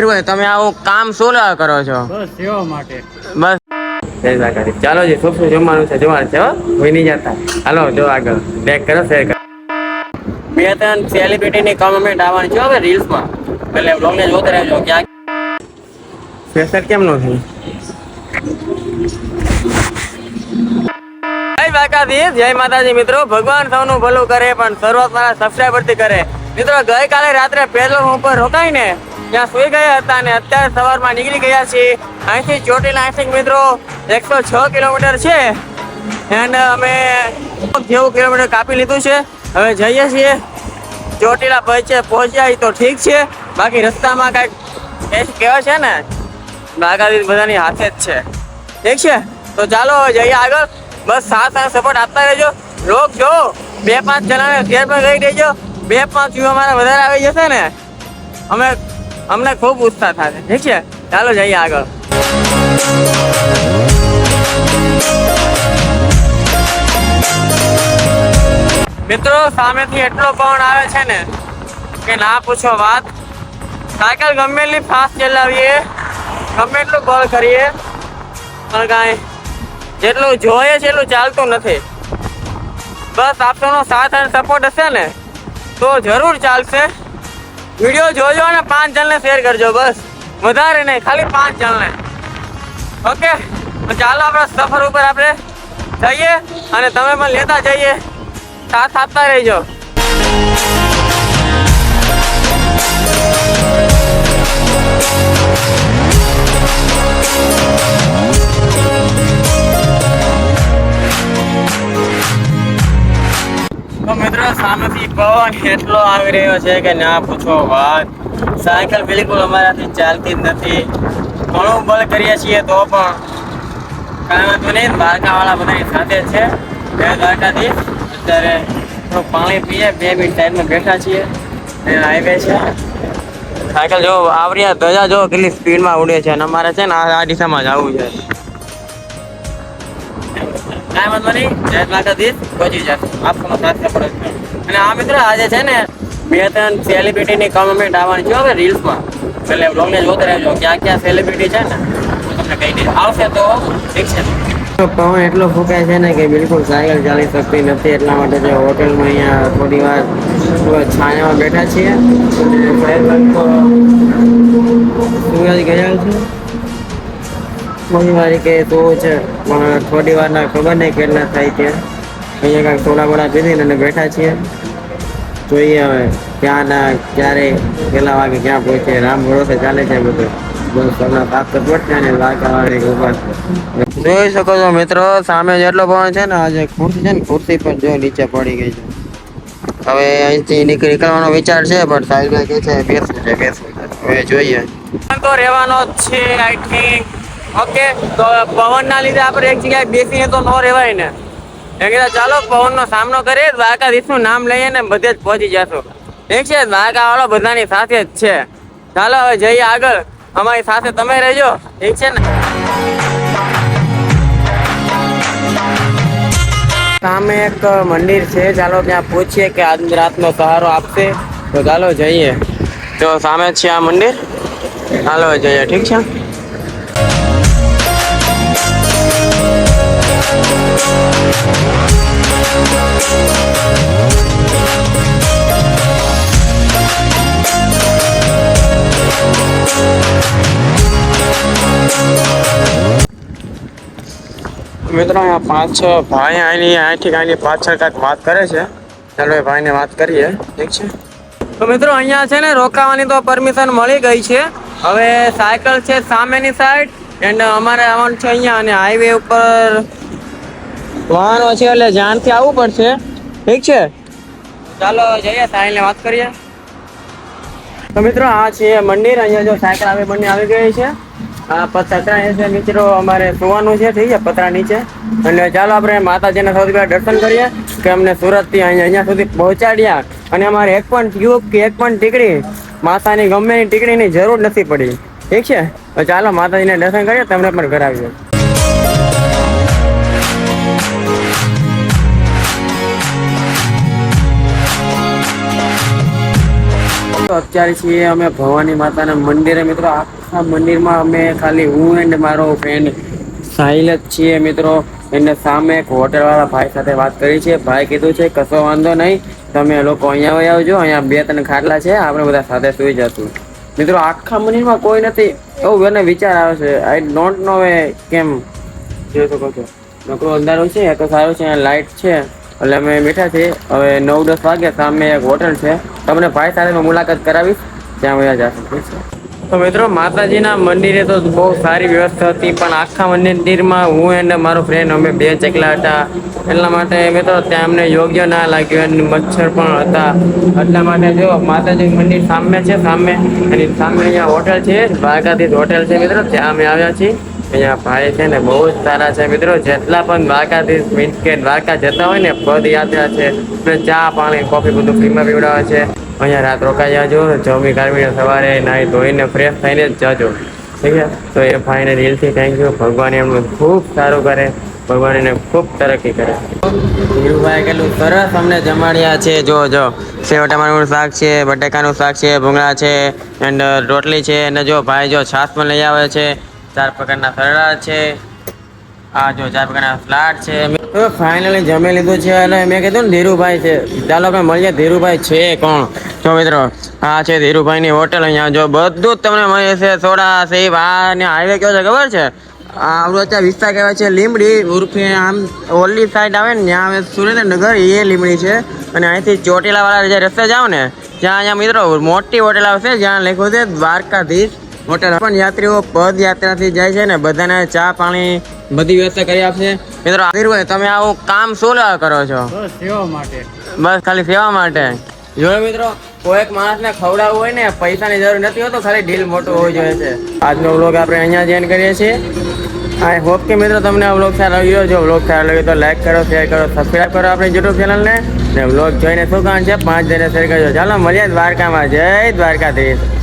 કર્યું તમે આવું કામ શું લેવા કરો છો? બસ સેવા માટે. બસ. ચાલો જી શું શું જમવાનું છે જોવાનું છે હોય નહીં જતા. હાલો જો આગળ. બેક કરો શેર કરો. બે ત્રણ સેલિબ્રિટીની કમેન્ટ આવવાની છે હવે રીલ્સમાં એટલે બ્લોગને જોતા રહેજો ક્યાં ફેસર કેમ નો થઈ? જય માતાજી મિત્રો. ભગવાન સૌનું ભલું કરે પણ શરૂઆત મારા સબસ્ક્રાઈબરથી કરે. મિત્રો, ગઈકાલે રાત્રે પેટ્રોલ ઉપર રોકાઈને ત્યાં સુઈ ગયા હતા અને અત્યારે સવારમાં નીકળી ગયા છીએ. અહીંથી ચોટીલા, અહીંથી મિત્રો, એકસો છ કિલોમીટર છે. એન્ડ અમે જેવું કિલોમીટર કાપી લીધું છે. હવે જઈએ છીએ. ચોટીલા પહોંચે, પહોંચ્યા તો ઠીક છે. બાકી રસ્તામાં કાંઈક ટેસ્ટ કહેવાય છે ને બાગાદી બધાની હાથે જ છે. ઠીક છે? તો ચાલો હવે જઈએ આગળ. બસ સાથ સાથ સપોર્ટ આપતા રહેજો. રોક જો બે પાંચ જણાને શેર પણ કરી દેજો. બે પાંચ વ્યૂ અમારા વધારે આવી જશે ને, અમે, અમને ખૂબ ઉત્સાહ થશે ઠીક છે? ચાલો જઈએ આગળ. મિત્રો, સામેથી એટલો પવન આવે છે ને કે ના પૂછો વાત. સાયકલ ગમે એટલી ફાસ્ટ ચલાવીએ, ગમે એટલું ગોળ કરીએ, પણ કાંઈ જેટલું જોઈએ છે એટલું ચાલતું નથી. બસ આપનો સાથ અને સપોર્ટ હશે ને તો જરૂર ચાલશે. વીડિયો જોજો અને પાંચ જણને શેર કરજો, બસ. વધારે નહીં, ખાલી પાંચ જણને. ઓકે તો ચાલો આપણે સફર ઉપર આપણે જઈએ અને તમે પણ લેતા જઈએ. સાથ આપતા રહેજો. તો મિત્રો, સામેથી પવન એટલો આવી રહ્યો છે કે ના પૂછો વાત. સાયકલ બિલકુલ અમારાથી ચાલતી જ નથી. ઘણું બળ કરીએ છીએ તો પણ કાંઈ વાંધો નહીં, દ્વારકાવાળા બધાની સાથે છે. બે દ્વારકાથી અત્યારે થોડું પાણી પીએ, બે મિનિટ સાઈડમાં બેઠા છીએ. અને હાઈવે છે. સાયકલ જો આવરિયા ધજા જો કેટલી સ્પીડમાં ઉડે છે અને અમારે છે ને આ દિશામાં જવું છે. કાંઈ વાંધો નહીં. જય દ્વારકાધીશ. પહોંચી જશે આપનો સાથ સપોર્ટ હશે. અને આ મિત્ર આજે છે ને બે ત્રણ સેલિબ્રિટીની કમેન્ટ આવવાની છે હવે રીલ્સમાં એટલે બ્લોગને જોતા રહેજો. ક્યાં ક્યાં સેલિબ્રિટી છે ને, હું તમને કહી દઈશ. આવશે તો ઠીક છે. પવન એટલો ફૂંકાય છે ને કે બિલકુલ સાયકલ ચાલી શકતી નથી. એટલા માટે જે હોટેલમાં અહીંયા થોડી વાર છાયામાં બેઠા છીએ. સૂરજ ગયા છે. મમ્મી કે તો છે પણ થોડી વારના ખબર નહીં કેટલા થાય છે અહીંયા કાંઈક થોડા ઘણા પીધીને અને બેઠા છીએ. જોઈએ હવે ક્યાં ના, ક્યારે, કેટલા વાગે ક્યાં પહોંચે, રામ ભરોસે ચાલે છે બધું. જોઈ શકો છો મિત્રો, સામે જેટલો પવન છે ને આજે ખુરશી છે ને, ખુરશી પર જો નીચે પડી ગઈ છે. હવે અહીંથી નીકળી, નીકળવાનો વિચાર છે, પણ સાહેબ કે છે, બેસવું છે બેસવું છે. હવે જોઈએ. તો રહેવાનો જ છે આઈ થિંક ઓકે, તો પવનના લીધે આપણે એક જગ્યાએ બેસીને તો ન રહેવાય ને. એમ કીધા ચાલો, પવનનો સામનો કરીએ, દ્વારકાધીશનું નામ લઈએ ને બધે જ પહોંચી જશું. ઠીક છે, દ્વારકાવાળો બધાની સાથે જ છે. ચાલો, હવે જઈએ આગળ. અમારી સાથે તમે રહેજો. ઠીક છે ને? સામે એક મંદિર છે. ચાલો, ત્યાં પૂછીએ કે આજ રાતનો સહારો આપશે. તો ચાલો જઈએ. તો સામે છે આ મંદિર. ચાલો, જઈએ. ઠીક છે? મિત્રો, અહીંયા પાંચ છ ભાઈ આની અહીંથી કાંઈ પાછળ કાંઈક વાત કરે છે. ચાલો એ ભાઈને વાત કરીએ. ઠીક છે? તો મિત્રો, અહીંયા છે ને રોકાવાની તો પરમિશન મળી ગઈ છે. હવે સાયકલ છે સામેની સાઈડ એન્ડ અમારે આવવાનું છે અહીંયા અને હાઈવે ઉપર વાહનો છે એટલે ધ્યાનથી આવવું પડશે. ઠીક છે? ચાલો જઈએ, સાહેબને વાત કરીએ. તો મિત્રો, આ છે મંદિર. અહીંયા જો સાયકલ આવે, બંને આવી ગઈ છે. આ પતરા છે મિત્રો અમારે સુવાનું છે, ઠીક છે? પતરા નીચે. અને ચાલો આપણે માતાજીના સૌથી પહેલાં દર્શન કરીએ, કે અમને સુરતથી અહીંયા અહીંયા સુધી પહોંચાડ્યા. અને અમારે એક પણ ટ્યુબ કે એક પણ ટીકડી, માતાની ગમે ટીકડીની જરૂર નથી પડી. ઠીક છે? ચાલો માતાજીને દર્શન કરીએ, તમને પણ કરાવીએ. અત્યારે છીએ અમે ભવાની માતાના મંદિરે. મિત્રો આખા મંદિરમાં અમે ખાલી હું એન્ડ મારો ફ્રેન્ડ સાહિલ જ છીએ મિત્રો. એને સામે એક હોટલવાળા ભાઈ સાથે વાત કરી છે. ભાઈ કીધું છે, કશો વાંધો નહીં, તમે લોકો અહીંયા વહી આવજો. અહીંયા બે ત્રણ ખાટલા છે, આપણે બધા સાથે સુઈ જશું. મિત્રો, આખા મંદિરમાં કોઈ નથી. એવું એને વિચાર આવે છે. આઈ ડોન્ટ નો વે કેમ જોઈ શકો છો. નકરો અંધારો છે એ તો સારું છે લાઇટ છે. એટલે અમે બેઠા છીએ. હવે નવ દસ વાગ્યા સામે એક હોટલ છે. તમને ભાઈ સાથે મુલાકાત કરાવીશ. ત્યાં બધા જશું. ઠીક તો મિત્રો, માતાજીના મંદિરે તો બહુ સારી વ્યવસ્થા હતી, પણ આખા મંદિરમાં હું અને મારો ફ્રેન્ડ અમે બે ચકલા હતા. એટલા માટે મિત્રો, ત્યાં અમને યોગ્ય ના લાગ્યું અને મચ્છર પણ હતા. એટલા માટે જો, માતાજી મંદિર સામે છે, સામે. અને સામે અહીંયા હોટલ છે, દ્વારકાધીશ હોટલ છે મિત્રો, ત્યાં અમે આવ્યા છીએ. અહીંયા ભાઈ છે ને બહુ જ સારા છે મિત્રો, જેટલા પણ દ્વારકાધીશ મીન્સ કે દ્વારકા જતા હોય ને પદયાત્રા છે. ચા, પાણી, કોફી બધું ફ્રીમાં પીવડાવે છે. અહીંયા રાત રોકાઈ જાજો, જમી કાઢવીને સવારે નાહી ધોઈને ફ્રેશ થઈને જ જાજો. ઠીક છે? તો એ ભાઈને દિલથી થેન્ક યુ ભગવાન એમનું ખૂબ સારું કરે. ભગવાન એને ખૂબ તરક્કી કરે. ધીરુભાઈ કેટલું સરસ અમને જમાડ્યા છે. જો જો. સેવ ટમાટરનું શાક છે, બટેકાનું શાક છે, ભૂંગળા છે એન્ડ રોટલી છે, અને જો ભાઈ જો છાશ પણ લઈ આવે છે. ચાર પ્રકારના સરળા છે. આ જો ચાર પ્રકારના ફ્લાટ છે. ફાઇનલી જમી લીધું છે અને મેં કીધું ને ધીરુભાઈ છે. ચાલો આપણે મળીએ. ધીરુભાઈ છે કોણ? જો મિત્રો આ છે ધીરુભાઈની હોટલ. અહીંયા જો બધું જ તમને મળે છે સોડા સેવ આ ને હાઈવે કયો છે ખબર છે? આપણો અત્યારે વિસ્તાર કહેવાય છે લીમડી ઉર્ફે આમ ઓલી સાઈડ આવે ને ત્યાં આવે સુરેન્દ્રનગર એ લીમડી છે. અને અહીંથી ચોટીલાવાળા જે રસ્તે જાઓ ને ત્યાં અહીંયા મિત્રો મોટી હોટેલ આવશે જ્યાં લખ્યું છે દ્વારકાધીશ હોટેલ. પણ યાત્રીઓ પદયાત્રાથી જાય છે ને બધાને ચા પાણી બધી વ્યવસ્થા કરી આપશે. મિત્રો ધીરુભાઈ તમે આવું કામ શું લેવા કરો છો? સેવા માટે. બસ ખાલી સેવા માટે. જોયો મિત્રો કોઈક માણસને ખવડાવવું હોય ને, પૈસાની જરૂર નથી હોતો ખાલી ડીલ મોટો હોવું જોઈએ છે. આજનો વ્લોગ આપણે અહીંયા જોઈન કરીએ છીએ. આઈ હોપ કે મિત્રો તમને આ વ્લોગ સારો લાગ્યો. જો વ્લોગ સારો લાગ્યો તો લાઈક કરો શેર કરો સબસ્ક્રાઈબ કરો આપણી યુટ્યુબ ચેનલને ને. વ્લોગ જોઈને શું કામ છે? પાંચ જણે શેર કરજો. ચાલો, મળીએ દ્વારકામાં. જય દ્વારકાધીશ.